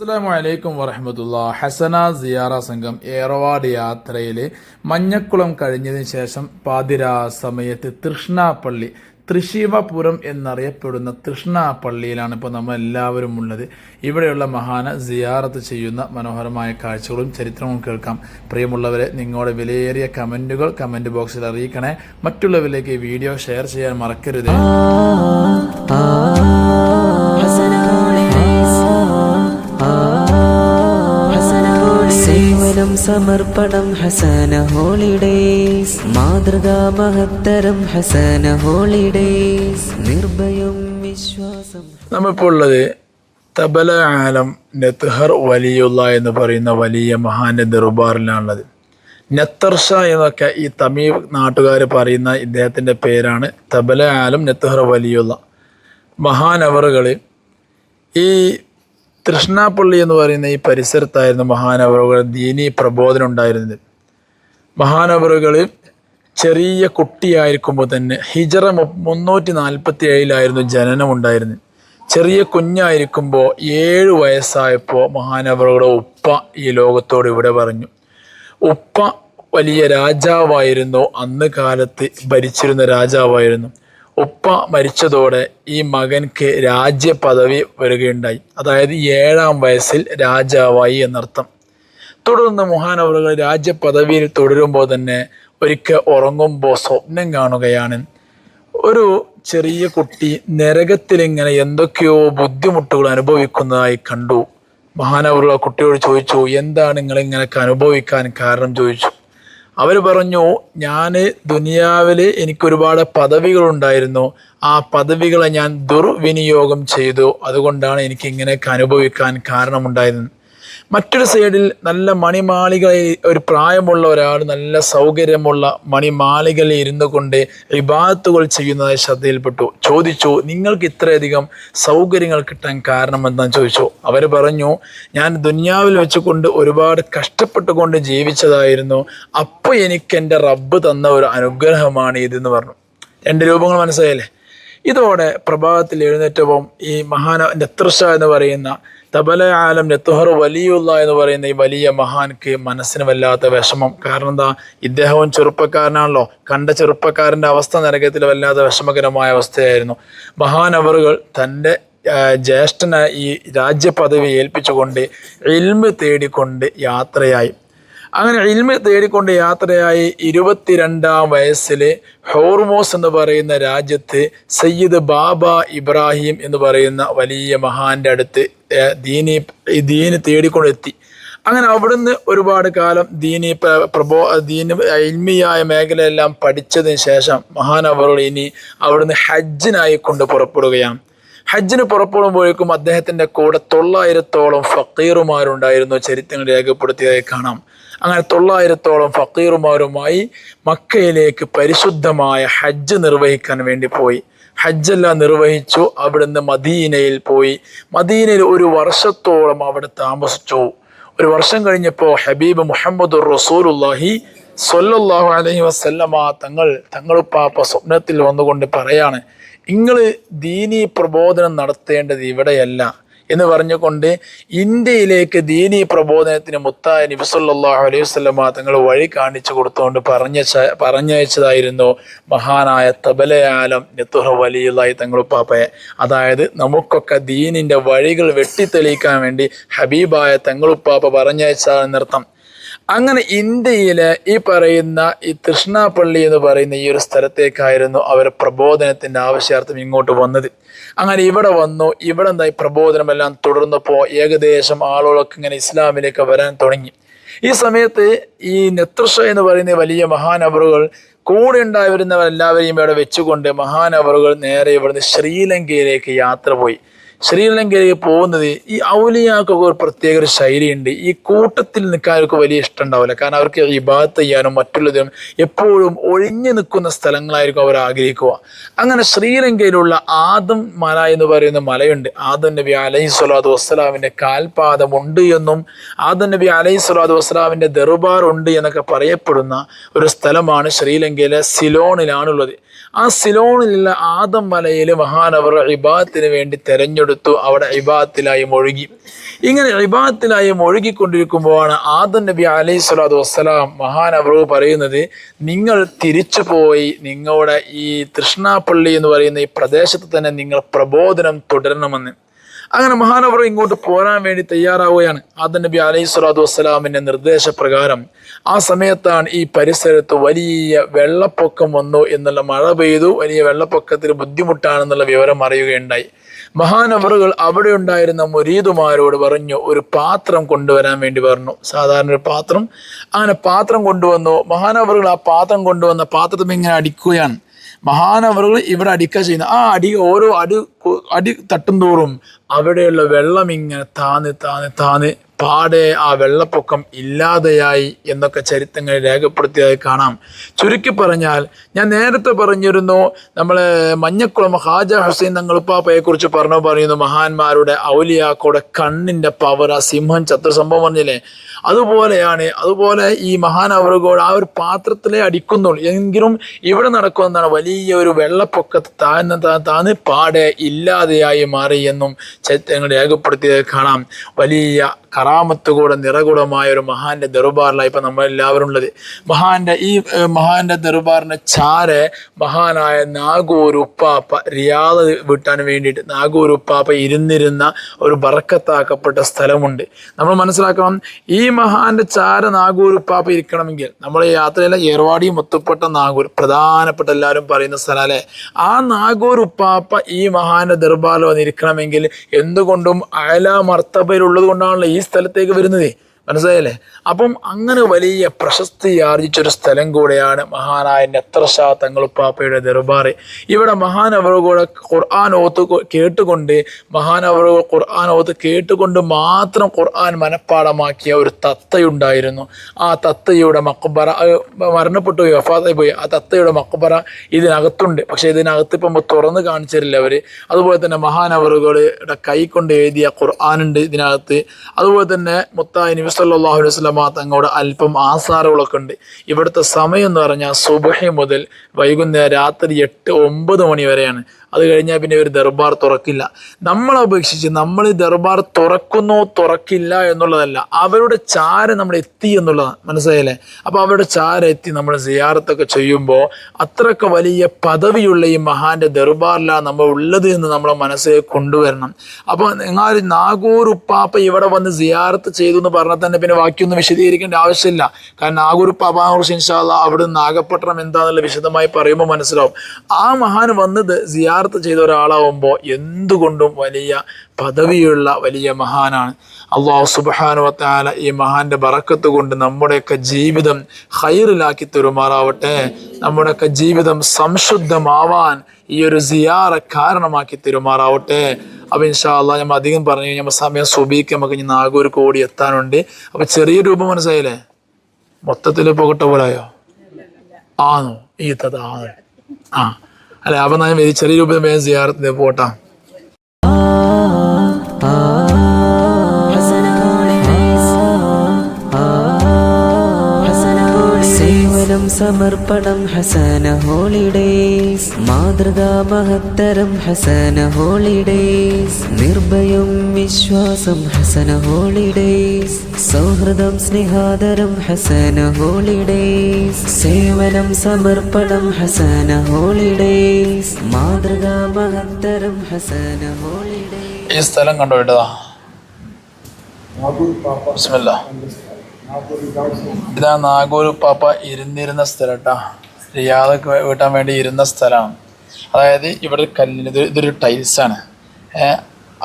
അസ്സാം വലൈക്കും വറഹമത്തുള്ള ഹസന സിയാറ സംഘം ഏറവാട് യാത്രയിൽ മഞ്ഞക്കുളം കഴിഞ്ഞതിന് ശേഷം പാതിരാ സമയത്ത് തൃഷ്ണാപ്പള്ളി തൃശീവപുരം എന്നറിയപ്പെടുന്ന തൃഷ്ണാപ്പള്ളിയിലാണ് ഇപ്പോൾ നമ്മൾ എല്ലാവരും ഉള്ളത്. ഇവിടെയുള്ള മഹാന സിയാറത്ത് ചെയ്യുന്ന മനോഹരമായ കാഴ്ചകളും ചരിത്രവും കേൾക്കാം. പ്രിയമുള്ളവരെ നിങ്ങളുടെ വിലയേറിയ കമന്റുകൾ കമന്റ് ബോക്സിൽ അറിയിക്കണേ. മറ്റുള്ളവരിലേക്ക് വീഡിയോ ഷെയർ ചെയ്യാൻ മറക്കരുത്. സേവനം സമർപ്പണം ഹസന ഹോളിഡേസ് മാതൃകാ മഹത്തരം ഹസന ഹോളിഡേസ് നിർഭയം വിശ്വാസം. നമ്മളിപ്പോൾ ഉള്ളത് തബല ആലം നെത്ഹർ വലിയുള്ള എന്ന് പറയുന്ന വലിയ മഹാന്റെ ദർബാറിലാണുള്ളത്. നെത്തർഷ എന്നൊക്കെ ഈ തമിഴ് നാട്ടുകാർ പറയുന്ന ഇദ്ദേഹത്തിന്റെ പേരാണ് തബല ആലം നെത്ഹർ വലിയുള്ള മഹാനവറുകൾ ഈ തൃഷ്ണാപ്പള്ളി എന്ന് പറയുന്ന ഈ പരിസരത്തായിരുന്നു മഹാനവറുകൾ ദീനി പ്രബോധനം ഉണ്ടായിരുന്നത്. മഹാനവറുകൾ ചെറിയ കുട്ടിയായിരിക്കുമ്പോൾ തന്നെ ഹിജറ മുന്നൂറ്റി നാൽപ്പത്തി ഏഴിലായിരുന്നു ജനനം ഉണ്ടായിരുന്നത് ചെറിയ കുഞ്ഞായിരിക്കുമ്പോൾ ഏഴ് വയസ്സായപ്പോൾ മഹാനവറുകളുടെ ഉപ്പ ഈ ലോകത്തോട് ഇവിടെ പറഞ്ഞു ഉപ്പ വലിയ രാജാവായിരുന്നു. അന്ന് കാലത്ത് ഭരിച്ചിരുന്ന രാജാവായിരുന്നു. ഉപ്പ മരിച്ചതോടെ ഈ മകൻക്ക് രാജ്യപദവി വരികയുണ്ടായി. അതായത് ഏഴാം വയസ്സിൽ രാജാവായി എന്നർത്ഥം. തുടർന്ന് മഹാനവറുകൾ രാജ്യപദവിയിൽ തുടരുമ്പോൾ തന്നെ ഒരിക്കൽ ഉറങ്ങുമ്പോൾ സ്വപ്നം കാണുകയാണ്. ഒരു ചെറിയ കുട്ടി നരകത്തിലിങ്ങനെ എന്തൊക്കെയോ ബുദ്ധിമുട്ടുകൾ അനുഭവിക്കുന്നതായി കണ്ടു. മഹാനവറുകൾ കുട്ടിയോട് ചോദിച്ചു എന്താണ് നിങ്ങൾ ഇങ്ങനെ അനുഭവിക്കാൻ കാരണം? ചോദിച്ചു. അവർ പറഞ്ഞു ഞാൻ ദുനിയാവിൽ എനിക്കൊരുപാട് പദവികളുണ്ടായിരുന്നു. ആ പദവികളെ ഞാൻ ദുർവിനിയോഗം ചെയ്തു. അതുകൊണ്ടാണ് എനിക്കിങ്ങനെയൊക്കെ അനുഭവിക്കാൻ കാരണമുണ്ടായിരുന്നത് മറ്റൊരു സൈഡിൽ നല്ല മണിമാളികയിൽ ഒരു പ്രായമുള്ള ഒരാൾ നല്ല സൗകര്യമുള്ള മണിമാളികളിൽ ഇരുന്നു കൊണ്ട് വിഭാഗത്തുകൾ ചെയ്യുന്നതായി ശ്രദ്ധയിൽപ്പെട്ടു. ചോദിച്ചു നിങ്ങൾക്ക് ഇത്രയധികം സൗകര്യങ്ങൾ കിട്ടാൻ കാരണം എന്താണെന്ന് ചോദിച്ചു. അവർ പറഞ്ഞു ഞാൻ ദുന്യാവിൽ വെച്ചുകൊണ്ട് ഒരുപാട് കഷ്ടപ്പെട്ടുകൊണ്ട് ജീവിച്ചതായിരുന്നു. അപ്പോൾ എനിക്ക് എന്റെ റബ്ബ് തന്ന ഒരു അനുഗ്രഹമാണ് ഇതെന്ന് പറഞ്ഞു. രണ്ട് രൂപങ്ങൾ മനസ്സിലായില്ലേ? ഇതോടെ പ്രഭാതത്തിൽ എഴുന്നേറ്റവും ഈ മഹാന നെത്രഷ എന്ന് പറയുന്ന തബല ആലം നെത്തുഹർ വലിയുള്ള എന്ന് പറയുന്ന ഈ വലിയ മഹാൻക്ക് മനസ്സിന് വല്ലാത്ത വിഷമം. കാരണം എന്താ? ഇദ്ദേഹവും ചെറുപ്പക്കാരനാണല്ലോ. കണ്ട ചെറുപ്പക്കാരന്റെ അവസ്ഥ നരകത്തിൽ വല്ലാത്ത വിഷമകരമായ അവസ്ഥയായിരുന്നു. മഹാനവറുകൾ തന്റെ ജ്യേഷ്ഠനെ ഈ രാജ്യപദവി ഏൽപ്പിച്ചുകൊണ്ട് ഇൽമ് തേടിക്കൊണ്ട് യാത്രയായി. അങ്ങനെ ഇൽമ തേടിക്കൊണ്ട് യാത്രയായി ഇരുപത്തിരണ്ടാം വയസ്സിൽ ഹോർമോസ് എന്ന് പറയുന്ന രാജ്യത്ത് സയ്യിദ് ബാബ ഇബ്രാഹിം എന്ന് പറയുന്ന വലിയ മഹാന്റെ അടുത്ത് ദീനി ദീനി തേടിക്കൊണ്ടെത്തി അങ്ങനെ അവിടുന്ന് ഒരുപാട് കാലം ദീനി പ്രബോ ദീന് ഇൽമിയായ മേഖലയെല്ലാം പഠിച്ചതിന് ശേഷം മഹാൻ അവർ ഇനി അവിടുന്ന് ഹജ്ജിനായി കൊണ്ട് പുറപ്പെടുകയാണ്. ഹജ്ജിന് പുറപ്പെടുമ്പോഴേക്കും അദ്ദേഹത്തിന്റെ കൂടെ തൊള്ളായിരത്തോളം ഫക്കീറുമാരുണ്ടായിരുന്നു ചരിത്രങ്ങൾ രേഖപ്പെടുത്തിയതായി കാണാം. അങ്ങനെ തൊള്ളായിരത്തോളം ഫക്കീറുമാരുമായി മക്കയിലേക്ക് പരിശുദ്ധമായ ഹജ്ജ് നിർവഹിക്കാൻ വേണ്ടി പോയി. ഹജ്ജെല്ലാം നിർവഹിച്ചു അവിടുന്ന് മദീനയിൽ പോയി. മദീനയിൽ ഒരു വർഷത്തോളം അവിടെ താമസിച്ചു. ഒരു വർഷം കഴിഞ്ഞപ്പോൾ ഹബീബ് മുഹമ്മദ് റസൂലുല്ലാഹി സൊല്ലാഹു അലഹി വസല്ലമ തങ്ങൾ തങ്ങളുപ്പാപ്പ സ്വപ്നത്തിൽ വന്നുകൊണ്ട് പറയാണ് നിങ്ങൾ ദീനീ പ്രബോധനം നടത്തേണ്ടത് ഇവിടെയല്ല. എന്ന് പറഞ്ഞുകൊണ്ട് ഇന്ത്യയിലേക്ക് ദീനി പ്രബോധനത്തിന് മുത്തായ നബിസല്ലാഹു അലൈഹി വസല്ലമ തങ്ങൾ വഴി കാണിച്ചു കൊടുത്തുകൊണ്ട് പറഞ്ഞ പറഞ്ഞയച്ചതായിരുന്നു മഹാനായ തബലയാലം നെത്തുഹ തങ്ങൾ തങ്ങളുപ്പാപ്പയെ അതായത് നമുക്കൊക്കെ ദീനിന്റെ വഴികൾ വെട്ടിത്തെളിയിക്കാൻ വേണ്ടി ഹബീബായ തങ്ങളുപ്പാപ്പ പറഞ്ഞയച്ചതാണെന്നർത്ഥം അങ്ങനെ ഇന്ത്യയിലെ ഈ പറയുന്ന ഈ തൃഷ്ണാപ്പള്ളി എന്ന് പറയുന്ന ഈ ഒരു സ്ഥലത്തേക്കായിരുന്നു അവർ പ്രബോധനത്തിന്റെ ആവശ്യാർത്ഥം ഇങ്ങോട്ട് വന്നത്. അങ്ങനെ ഇവിടെ വന്നു ഇവിടെ എന്തായി പ്രബോധനമെല്ലാം തുടർന്നപ്പോൾ ഏകദേശം ആളുകളൊക്കെ ഇങ്ങനെ ഇസ്ലാമിലേക്ക് വരാൻ തുടങ്ങി. ഈ സമയത്ത് ഈ നെത്രഷ എന്ന് പറയുന്ന വലിയ മഹാനവറുകൾ കൂടെ ഉണ്ടായിരുന്നവരെല്ലാവരെയും ഇവിടെ വെച്ചുകൊണ്ട് മഹാനവറുകൾ നേരെ ഇവിടുന്ന് ശ്രീലങ്കയിലേക്ക് യാത്ര പോയി. ശ്രീലങ്കയിലേക്ക് പോകുന്നത് ഈ ഔലിയാക്കൊക്കെ ഒരു പ്രത്യേക ഒരു ശൈലിയുണ്ട്. ഈ കൂട്ടത്തിൽ നിൽക്കാൻ അവർക്ക് വലിയ ഇഷ്ടം ഉണ്ടാവില്ല. കാരണം അവർക്ക് ഇബാത്ത് ചെയ്യാനും മറ്റുള്ളതിനും എപ്പോഴും ഒഴിഞ്ഞു നിൽക്കുന്ന സ്ഥലങ്ങളായിരിക്കും അവർ ആഗ്രഹിക്കുക. അങ്ങനെ ശ്രീലങ്കയിലുള്ള ആദം മല എന്ന് പറയുന്ന മലയുണ്ട്. ആദം നബി അലൈഹി സ്വലാത്തു വസ്സലാമിന്റെ കാൽപാദമുണ്ട് എന്നും ആദം നബി അലൈഹി സ്വലാത്തു വസ്സലാമിന്റെ ദർബാർ ഉണ്ട് എന്നൊക്കെ പറയപ്പെടുന്ന ഒരു സ്ഥലമാണ് ശ്രീലങ്കയിലെ സിലോണിലാണുള്ളത്. ആ സിലോണിലുള്ള ആദം മലയിൽ മഹാനവർ ഇബാത്തിന് വേണ്ടി തെരഞ്ഞെടുത്തു. അവിടെ ഇബാത്തിലായി മുഴുകി. ഇങ്ങനെ ഇബാത്തിലായി മുഴുകിക്കൊണ്ടിരിക്കുമ്പോഴാണ് ആദം നബി അലൈഹി സ്വലാത്തു വസ്സലാം മഹാനവറു പറയുന്നത് നിങ്ങൾ തിരിച്ചു പോയി നിങ്ങളുടെ ഈ തൃഷ്ണാപ്പള്ളി എന്ന് പറയുന്ന ഈ പ്രദേശത്ത് തന്നെ നിങ്ങൾ പ്രബോധനം തുടരണമെന്ന്. അങ്ങനെ മഹാനവർ ഇങ്ങോട്ട് പോരാൻ വേണ്ടി തയ്യാറാവുകയാണ്. ആദം നബി അലൈഹി സ്വലാത്തു വസ്സലാമിന്റെ നിർദ്ദേശപ്രകാരം ആ സമയത്താണ് ഈ പരിസരത്ത് വലിയ വെള്ളപ്പൊക്കം വന്നു എന്നുള്ള മഴ പെയ്തു. വലിയ വെള്ളപ്പൊക്കത്തിൽ ബുദ്ധിമുട്ടാണെന്നുള്ള വിവരം അറിയുകയുണ്ടായി. മഹാനവറുകൾ അവിടെ ഉണ്ടായിരുന്ന മുരീതുമാരോട് പറഞ്ഞു ഒരു പാത്രം കൊണ്ടുവരാൻ വേണ്ടി പറഞ്ഞു. സാധാരണ ഒരു പാത്രം. അങ്ങനെ പാത്രം കൊണ്ടുവന്നു. മഹാനവറുകൾ ആ പാത്രം കൊണ്ടുവന്ന പാത്രത്തിൽ ഇങ്ങനെ അടിക്കുകയാണ്. മഹാനവറുകൾ ഇവിടെ അടിക്കുക ചെയ്യുന്ന. ആ അടി ഓരോ അടി അടി തട്ടും തോറും അവിടെയുള്ള വെള്ളം ഇങ്ങനെ താന്ന് താന്ന് താന്ന് പാടെ ആ വെള്ളപ്പൊക്കം ഇല്ലാതെയായി എന്നൊക്കെ ചരിത്രങ്ങൾ രേഖപ്പെടുത്തിയതായി കാണാം. ചുരുക്കി പറഞ്ഞാൽ ഞാൻ നേരത്തെ പറഞ്ഞിരുന്നു നമ്മൾ മഞ്ഞക്കുളം ഹാജ ഹുസൈൻ തങ്ങളുപ്പാപ്പയെ കുറിച്ച് പറഞ്ഞു പറയുന്നു മഹാന്മാരുടെ ഔലിയാക്കോടെ കണ്ണിന്റെ പവർ ആ സിംഹം ചത്ര സംഭവം പറഞ്ഞില്ലേ? അതുപോലെയാണ് അതുപോലെ ഈ മഹാനവറുകൾ ആ ഒരു പാത്രത്തിലെ അടിക്കുന്നുള്ളൂ. എങ്കിലും ഇവിടെ നടക്കുന്നതാണ് വലിയ ഒരു വെള്ളപ്പൊക്കത്ത് താഴ്ന്ന താഴ്ന്ന് താന്ന് പാടെ ഇല്ലാതെയായി മാറി എന്നും ചരിത്രങ്ങൾ രേഖപ്പെടുത്തിയത് കാണാം. വലിയ കറാമത്ത് കൂടെ നിറകുടമായ ഒരു മഹാന്റെ ദർബാറിലാണ് ഇപ്പൊ നമ്മളെല്ലാവരും ഉള്ളത്. മഹാന്റെ ഈ മഹാന്റെ ദർബാറിന്റെ ചാര് മഹാനായ നാഗൂർ ഉപ്പാപ്പ റിയാദ് വിട്ടാൻ വേണ്ടിയിട്ട് നാഗൂർ ഉപ്പാപ്പ ഇരുന്നിരുന്ന ഒരു ബറക്കത്താക്കപ്പെട്ട സ്ഥലമുണ്ട്. നമ്മൾ മനസ്സിലാക്കണം ഈ മഹാന്റെ ചാര നാഗൂർ ഉപ്പാപ്പ ഇരിക്കണമെങ്കിൽ നമ്മൾ യാത്രയിലെ ഏർവാടി മുത്തുപ്പെട്ട നാഗൂർ പ്രധാനപ്പെട്ട എല്ലാവരും പറയുന്ന സ്ഥലം അല്ലേ ആ നാഗൂർ ഉപ്പാപ്പ ഈ മഹാന്റെ ദർബാറിൽ വന്നിരിക്കണമെങ്കിൽ എന്തുകൊണ്ടും അയല മർത്തബയിലുള്ളത് കൊണ്ടാണല്ലോ ഈ സ്ഥലത്തേക്ക് വരുന്നത്. മനസ്സിലായല്ലേ? അപ്പം അങ്ങനെ വലിയ പ്രശസ്തി ആർജിച്ചൊരു സ്ഥലം കൂടെയാണ് മഹാനായ നെത്രഷാ തങ്ങളുപ്പാപ്പയുടെ ദർബാർ ഇവിടെ മഹാനവറുകൂടെ ഖുർആൻ ഓത്ത് കേട്ടുകൊണ്ട് മഹാനവറു ഖുർആൻ ഓത്ത് കേട്ടുകൊണ്ട് മാത്രം ഖുർആൻ മനഃപ്പാടമാക്കിയ ഒരു തത്തയുണ്ടായിരുന്നു. ആ തത്തയുടെ മക്ബറ മരണപ്പെട്ടു പോയി വഫാത്തായി പോയി. ആ തത്തയുടെ മക്ബറ ഇതിനകത്തുണ്ട്. പക്ഷേ ഇതിനകത്ത് ഇപ്പം തുറന്ന് കാണിച്ചു തരില്ല അവർ അതുപോലെ തന്നെ മഹാനവറുകളുടെ കൈ കൊണ്ട് എഴുതിയ ഖുർആാനുണ്ട് ഇതിനകത്ത്. അതുപോലെ തന്നെ മുത്തായി നബി സല്ലല്ലാഹു അലൈഹി വസല്ലമ തങ്ങളുടെ അല്പം ആസാറുകളൊക്കെ ഉണ്ട്. ഇവിടുത്തെ സമയം എന്ന് പറഞ്ഞാൽ സുബഹി മുതൽ വൈകുന്നേരം രാത്രി എട്ട് ഒമ്പത് മണി വരെയാണ്. അത് കഴിഞ്ഞാൽ പിന്നെ ഒരു ദർബാർ തുറക്കില്ല. നമ്മളെ അപേക്ഷിച്ച് നമ്മൾ ദർബാർ തുറക്കുന്നോ തുറക്കില്ല എന്നുള്ളതല്ല അവരുടെ ചാര നമ്മൾ എത്തി എന്നുള്ളതാണ് മനസ്സിലായില്ലേ? അപ്പോൾ അവരുടെ ചാര എത്തി നമ്മൾ സിയാറത്തൊക്കെ ചെയ്യുമ്പോൾ അത്രയൊക്കെ വലിയ പദവിയുള്ള ഈ മഹാന്റെ ദർബാറിലാണ് നമ്മൾ ഉള്ളത് എന്ന് നമ്മളെ മനസ്സിൽ കൊണ്ടുവരണം. അപ്പോൾ നിങ്ങൾ നാഗൂർ ഉപ്പാപ്പ ഇവിടെ വന്ന് സിയാറത്ത് ചെയ്തു എന്ന് പറഞ്ഞാൽ തന്നെ പിന്നെ ബാക്കിയൊന്നും വിശദീകരിക്കേണ്ട ആവശ്യമില്ല. കാരണം നാഗൂർ ഉപ്പാപ്പയെ കുറിച്ച് ഇൻഷാല്ല അവിടെ നാഗപട്ടണം എന്താണെന്നുള്ള വിശദമായി പറയുമ്പോൾ മനസ്സിലാവും. ആ മഹാൻ വന്നത് ദ- സിയാറത്ത് ചെയ്ത ഒരാളാവുമ്പോൾ എന്തുകൊണ്ടും വലിയ പദവിയുള്ള വലിയ മഹാനാണ്. അള്ളാഹു സുബാനുവത്താല ഈ മഹാന്റെ ബറക്കത്ത് കൊണ്ട് നമ്മുടെയൊക്കെ ജീവിതം ഹൈറിലാക്കി തരുമാറാവട്ടെ. നമ്മുടെയൊക്കെ ജീവിതം സംശുദ്ധമാവാൻ ഈ ഒരു സിയാറ കാരണമാക്കി തരുമാറാവട്ടെ. അപ്പോൾ ഇൻഷാ ഞമ്മ അധികം പറഞ്ഞു കഴിഞ്ഞാൽ സമയം സുബീക്ക് നമുക്ക് ഇനി നാഗൂർ കോടി എത്താനുണ്ട്. അപ്പോൾ ചെറിയ രൂപം മനസ്സിലായില്ലേ? മൊത്തത്തിൽ പുകട്ട പോലായോ? ആണോ? ഈ തത് ആ. അല്ലെ അപ്പം ഞാൻ ചെറിയ രൂപത്തിൽ വേഗം സിയാറത്തിന് പോട്ടാ. സേവനം സമർപ്പണം ഹസന ഹോളിഡേസ് മാതൃകാ മഹത്തരം ഹസന ഹോളിഡേസ് നിർഭയം വിശ്വാസം ഹസന ഹോളിഡേസ് സൗഹൃദം സ്നേഹാദരം ഹസന ഹോളിഡേസ് സേവനം സമർപ്പണം ഹസന ഹോളിഡേസ് മാതൃകാ മഹത്തരം ഹസന ഹോളിഡേസ് ഈ സ്ഥലം കണ്ടോ ഇട്ടതാ ബിസ്മില്ല. ഇതാ നാഗൂർ പാപ്പ ഇരുന്നിരുന്ന സ്ഥലം റിയാദ് വീട്ടാൻ വേണ്ടി ഇരുന്ന സ്ഥലമാണ്. അതായത് ഇവിടെ കല്ലിന് ഇത് ഇതൊരു ടൈൽസാണ്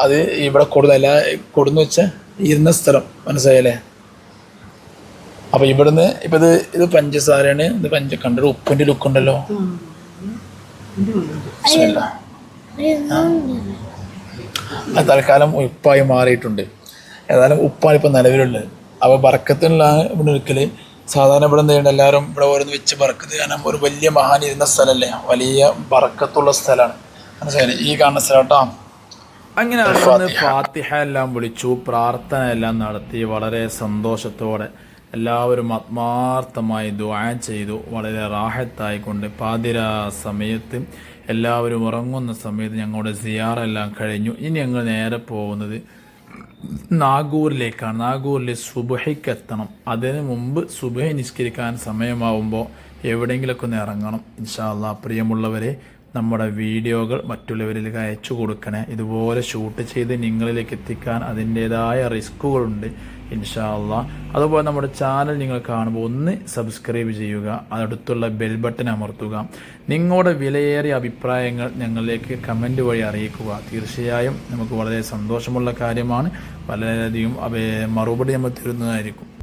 അത് ഇവിടെ കൊടുന്ന അല്ല കൊടുന്ന് വെച്ച ഇരുന്ന സ്ഥലം. മനസ്സിലായല്ലേ? അപ്പൊ ഇവിടുന്ന് ഇപ്പൊ ഇത് ഇത് പഞ്ചസാരയാണ്. ഇത് പഞ്ച കണ്ടൊരു ഉപ്പിന്റെ ലുക്ക് ഉണ്ടല്ലോ. തൽക്കാലം ഉപ്പായി മാറിയിട്ടുണ്ട്. ഏതായാലും ഉപ്പാണ് ഇപ്പം നിലവിലുള്ളത്. അപ്പോൾ ബറക്കത്തിനുള്ള ഇവിടെ ഒരിക്കൽ സാധാരണ ഇവിടെ എന്ത് ചെയ്യേണ്ട? എല്ലാവരും ഇവിടെ ഓരോന്ന് വെച്ച് ബർക്കത്ത് കാരണം ഒരു വലിയ മഹാൻ ഇരുന്ന സ്ഥലമല്ലേ വലിയ ബർക്കത്തുള്ള സ്ഥലമാണ് മനസ്സിലായില്ലേ? ഈ കാണുന്ന സ്ഥലം കേട്ടോ. അങ്ങനെ അവിടുന്ന് ഫാത്തിഹ എല്ലാം വിളിച്ചു. പ്രാർത്ഥന എല്ലാം നടത്തി. വളരെ സന്തോഷത്തോടെ എല്ലാവരും ആത്മാർത്ഥമായി ദുആ ചെയ്തു. വളരെ റാഹത്തായിക്കൊണ്ട് പാതിര സമയത്ത് എല്ലാവരും ഉറങ്ങുന്ന സമയത്ത് ഞങ്ങളുടെ സിയാറെല്ലാം കഴിഞ്ഞു. ഇനി ഞങ്ങൾ നേരെ പോകുന്നത് നാഗൂറിലേക്കാണ് നാഗൂറിൽ സുബഹയ്ക്ക് എത്തണം അതിന് മുമ്പ് സുബഹ നിസ്കരിക്കാൻ സമയമാവുമ്പോൾ എവിടെയെങ്കിലുമൊക്കെ ഒന്ന് ഇറങ്ങണം. ഇൻഷാല്ലാ പ്രിയമുള്ളവരെ നമ്മുടെ വീഡിയോകൾ മറ്റുള്ളവരിലേക്ക് അയച്ചു കൊടുക്കണേ. ഇതുപോലെ ഷൂട്ട് ചെയ്ത് നിങ്ങളിലേക്ക് എത്തിക്കാൻ അതിന്റേതായ റിസ്ക്കുകളുണ്ട് ഇൻഷാല്ല അതുപോലെ നമ്മുടെ ചാനൽ നിങ്ങൾ കാണുമ്പോൾ ഒന്ന് സബ്സ്ക്രൈബ് ചെയ്യുക അടുത്തുള്ള ബെൽ ബട്ടൺ അമർത്തുക. നിങ്ങളുടെ വിലയേറിയ അഭിപ്രായങ്ങൾ ഞങ്ങളിലേക്ക് കമന്റ് വഴി അറിയിക്കുക. തീർച്ചയായും നമുക്ക് വളരെ സന്തോഷമുള്ള കാര്യമാണ്. വളരെയധികം മറുപടി നമ്മൾ തരുന്നതായിരിക്കും.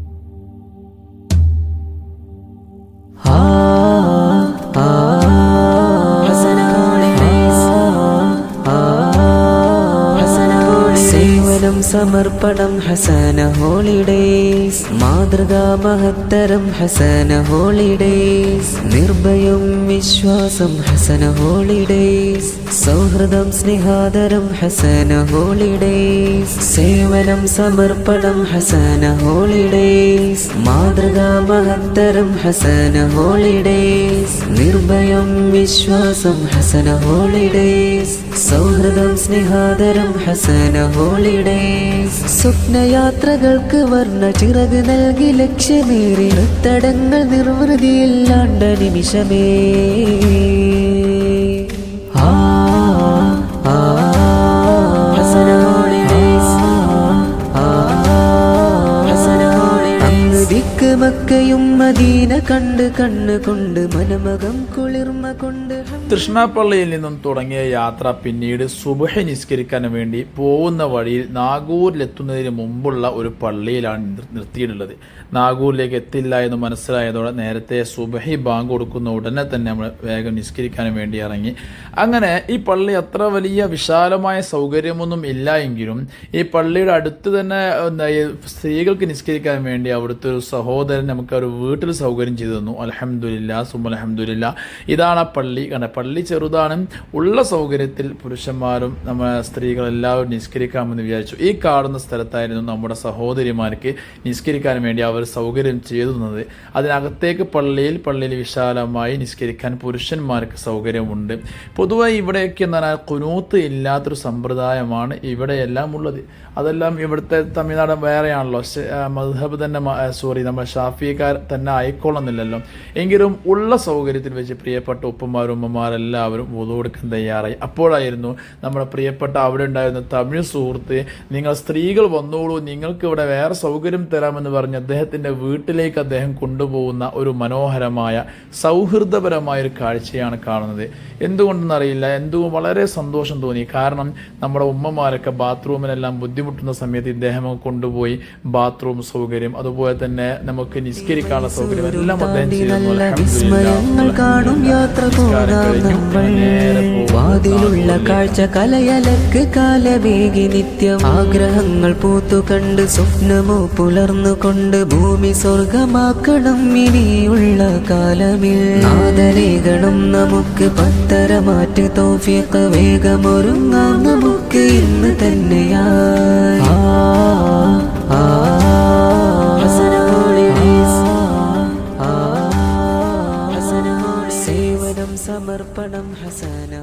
സേവനം സമർപ്പണം ഹസന ഹോളിഡേസ് മാതൃകാ മഹത്തരം ഹസന ഹോളിഡേസ് നിർഭയം വിശ്വാസം ഹസന ഹോളിഡേസ് സൗഹൃദം സ്നേഹാദരം ഹസന ഹോളിഡേസ് സേവനം സമർപ്പണം ഹസന ഹോളിഡേസ് മാതൃകാ മഹത്തരം ഹസന ഹോളിഡേയ്സ് നിർഭയം വിശ്വാസം ഹസന ഹോളിഡേസ് സൗഹൃദം സ്നേഹാദരം ഹസന ഹോളിഡേസ് സ്വപ്നയാത്രകൾക്ക് വർണ ചിറക് നൽകി ലക്ഷ്യമേറി തടങ്ങൾ നിർവൃതിയില്ലാണ്ട നിമിഷമേ. അങ്ങ് മക്കയും മദീന കണ്ട് കണ്ണ് കൊണ്ട് മനമകം കുളിർമ കൊണ്ട് തൃഷ്ണാപ്പള്ളിയിൽ നിന്നും തുടങ്ങിയ യാത്ര പിന്നീട് സുബഹ നിസ്കരിക്കാൻ വേണ്ടി പോകുന്ന വഴിയിൽ നാഗൂരിലെത്തുന്നതിന് മുമ്പുള്ള ഒരു പള്ളിയിലാണ് നിർത്തിയിട്ടുള്ളത്. നാഗൂരിലേക്ക് എത്തില്ല എന്ന് മനസ്സിലായതോടെ നേരത്തെ സുബഹി ബാങ്ക് കൊടുക്കുന്ന ഉടനെ തന്നെ നമ്മൾ വേഗം നിസ്കരിക്കാൻ വേണ്ടി ഇറങ്ങി. അങ്ങനെ ഈ പള്ളി അത്ര വലിയ വിശാലമായ സൗകര്യമൊന്നും ഇല്ല എങ്കിലും ഈ പള്ളിയുടെ അടുത്ത് തന്നെ സ്ത്രീകൾക്ക് നിസ്കരിക്കാൻ വേണ്ടി അവിടുത്തെ ഒരു സഹോദരൻ നമുക്ക് ഒരു വീട്ടിൽ സൗകര്യം ചെയ്തു തന്നു. അലഹമുല്ല സുമ അലഹമുല്ല ഇതാണ് ആ പള്ളി. കണ്ട പള്ളി ചെറുതാണ്. ഉള്ള സൗകര്യത്തിൽ പുരുഷന്മാരും നമ്മുടെ സ്ത്രീകളെല്ലാവരും നിസ്കരിക്കാമെന്ന് വിചാരിച്ചു. ഈ കാണുന്ന സ്ഥലത്തായിരുന്നു നമ്മുടെ സഹോദരിമാർക്ക് നിസ്കരിക്കാൻ വേണ്ടി അവർ സൗകര്യം ചെയ്തു തന്നത്. അതിനകത്തേക്ക് പള്ളിയിൽ പള്ളിയിൽ വിശാലമായി നിസ്കരിക്കാൻ പുരുഷന്മാർക്ക് സൗകര്യമുണ്ട്. പൊതുവായി ഇവിടെയൊക്കെ എന്ന് പറഞ്ഞാൽ കുനൂത്ത് ഇല്ലാത്തൊരു സമ്പ്രദായമാണ് ഇവിടെയെല്ലാം ഉള്ളത്. അതെല്ലാം ഇവിടുത്തെ തമിഴ്നാട് വേറെയാണല്ലോ. മധുഹബ് തന്നെ സോറി നമ്മുടെ ഷാഫിയക്കാർ തന്നെ ആയിക്കോളുന്നില്ലല്ലോ എങ്കിലും ഉള്ള സൗകര്യത്തിൽ വെച്ച് പ്രിയപ്പെട്ട ഉപ്പമാരും ഉമ്മമാരെല്ലാവരും വധു കൊടുക്കാൻ തയ്യാറായി. അപ്പോഴായിരുന്നു നമ്മുടെ പ്രിയപ്പെട്ട അവിടെ ഉണ്ടായിരുന്ന തമിഴ് സുഹൃത്ത് നിങ്ങൾ സ്ത്രീകൾ വന്നോളൂ നിങ്ങൾക്ക് ഇവിടെ വേറെ സൗകര്യം തരാമെന്ന് പറഞ്ഞ് അദ്ദേഹത്തിന്റെ വീട്ടിലേക്ക് അദ്ദേഹം കൊണ്ടുപോകുന്ന ഒരു മനോഹരമായ സൗഹൃദപരമായ ഒരു കാഴ്ചയാണ് കാണുന്നത്. എന്തുകൊണ്ടെന്നറിയില്ല എന്തു വളരെ സന്തോഷം തോന്നി. കാരണം നമ്മുടെ ഉമ്മമാരൊക്കെ ബാത്റൂമിനെല്ലാം ബുദ്ധിമുട്ടുന്ന സമയത്ത് ഇദ്ദേഹം കൊണ്ടുപോയി ബാത്റൂം സൗകര്യം. അതുപോലെ തന്നെ നമുക്ക് നിസ്കരിക്കാനുള്ള സൗകര്യം എല്ലാം അദ്ദേഹം. വാതിലുള്ള കാഴ്ച കലയലക്ക് കാലവേഗി നിത്യം. ആഗ്രഹങ്ങൾ പൂത്തു കണ്ട് സ്വപ്നമോ പുലർന്നു കൊണ്ട് ഭൂമി സ്വർഗമാക്കണം ഇനിയുള്ള കാലമിൽ. നമുക്ക് നമുക്ക് പത്തരമാറ്റ് തോഫിയൊക്കെ വേഗമൊരുങ്ങാം. നമുക്ക് ഇന്ന് തന്നെയാ. ആ, ആ,